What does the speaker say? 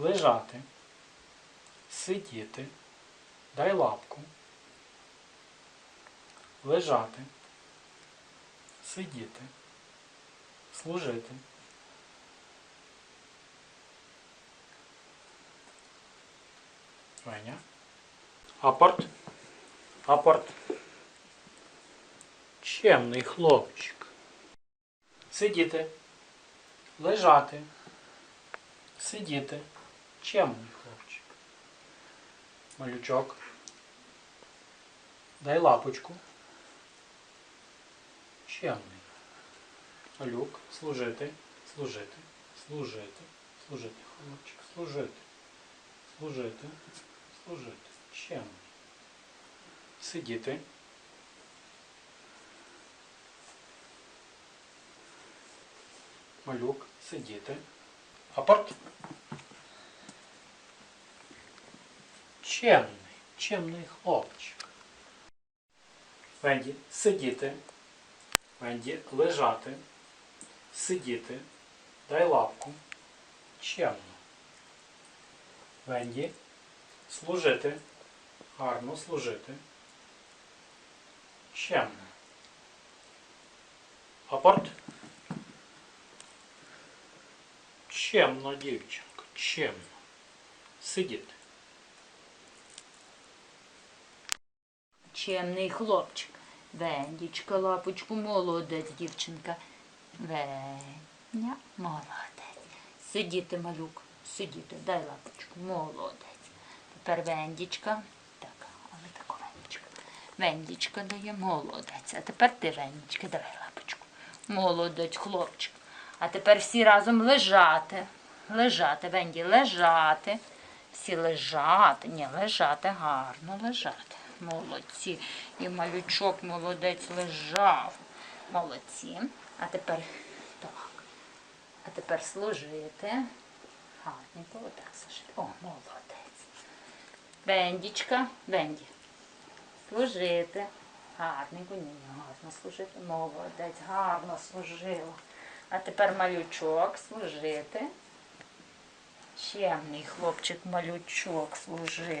лежати, сидіти, дай лапку, лежати, сидіти, служити. Ваня. Апорт. Апорт. Чемний хлопчик. Сидіти. Лежати. Сидіти. Чемний хлопчик. Малючок. Дай лапочку. Чемний. Малюк. Служити. Служити. Служити. Служити, хлопчик. Служити. Служити. Служити. Чемний. Сидіти. Малюк. Сидіти. Апорт. Чемний, чемний хлопчик. Венді, сидіти. Венді, лежати. Сидіти. Дай лапку. Чемно. Венді, служити. Гарно служити. Чемно. Апорт. Чемно, дівчинко, чемно. Сидіти. Чемний хлопчик. Вендічка, лапочку, молодець, дівчинка. Веня, молодець. Сидіти, малюк, сидіти, дай лапочку, молодець. Тепер Вендічка. Так, але тако Вендічка. Вендічка дає молодець. А тепер ти, Вендічка, давай лапочку. Молодець, хлопчик. А тепер всі разом лежати. Лежати, Венді, лежати. Всі лежати. Ні, лежати, гарно лежати. Молодці. І малючок молодець лежав. Молодці. А тепер так. А тепер служити. Гарненько, отак служити. О, молодець. Вендічка, Венді. Служити. Гарненько, ні, гарно служити. Молодець, гарно служила. А тепер малючок служити. Чемний хлопчик малючок служити.